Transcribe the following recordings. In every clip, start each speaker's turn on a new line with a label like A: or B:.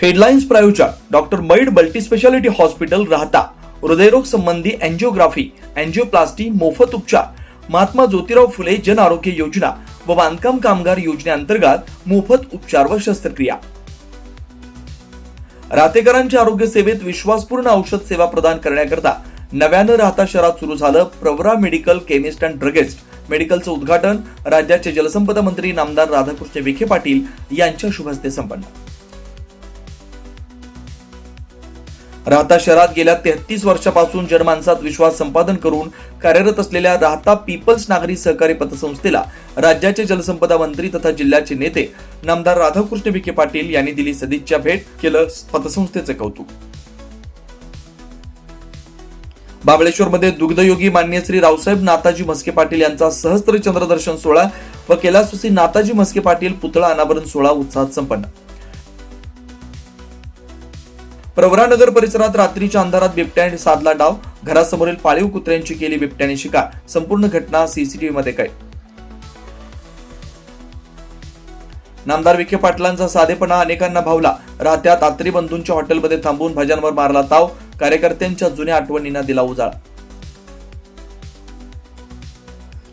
A: Headlines प्रायोजक doctor मैड multi speciality hospital Rahata. हृदयरोग संबंधी अँजिओग्राफी अँजिओप्लास्टी मोफत उपचार. महात्मा ज्योतिराव फुले जन आरोग्य योजना व बांधकाम कामगार योजनेअंतर्गत मोफत उपचार व शस्त्रक्रिया. राहतेकरांच्या आरोग्य सेवेत विश्वासपूर्ण औषध सेवा प्रदान करण्याकरता नव्यानं राहता शहरात सुरू झालं Pravara medical chemist and druggist मेडिकलचं उद्घाटन राज्याचे जलसंपदा मंत्री नामदार राधाकृष्ण विखे पाटील यांच्या शुभ हस्ते संपन्न. राहता शहरात गेल्या तेहतीस वर्षापासून जनमानसात विश्वास संपादन करून कार्यरत असलेल्या राहता पीपल्स नागरी सहकारी पतसंस्थेला राज्याचे जलसंपदा मंत्री तथा जिल्ह्याचे नेते नामदार राधाकृष्ण विखे पाटील यांनी दिली सदिच्छा भेट केलं पतसंस्थेचं कौतुक. महाबळेश्वरमध्ये दुग्धयोगी मान्य श्री रावसाहेब नाताजी म्हस्के पाटील यांचा सहस्त्र चंद्रदर्शन सोहळा व कैलासुसी नाताजी म्हस्के पाटील पुतळा अनावरण सोहळा उत्साहात संपन्न. प्रवरानगर परिसरात रात्रीच्या अंधारात बिबट्याने साधला डाव घरासमोरील पाळीव कुत्र्यांची केली बिबट्याने शिकार. संपूर्ण घटना सीसीटीव्ही मध्ये काय नामदार विखे पाटलांचा साधेपणा अनेकांना भावला. राहत्या तात्री बंधूंच्या हॉटेलमध्ये थांबून भजनवर मारला ताव कार्यकर्त्यांच्या जुन्या आठवणींना दिला उजाळा.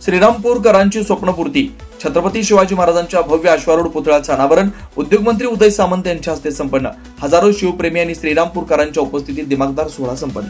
A: श्रीरामपूरकरांची स्वप्नपूर्ती. छत्रपती शिवाजी महाराजांच्या भव्य अश्वारूढ पुतळ्याचं अनावरण उद्योगमंत्री उदय सामंत यांच्या हस्ते संपन्न. हजारो शिवप्रेमी आणि श्रीरामपूरकरांच्या उपस्थितीत दिमागदार सोहळा संपन्न.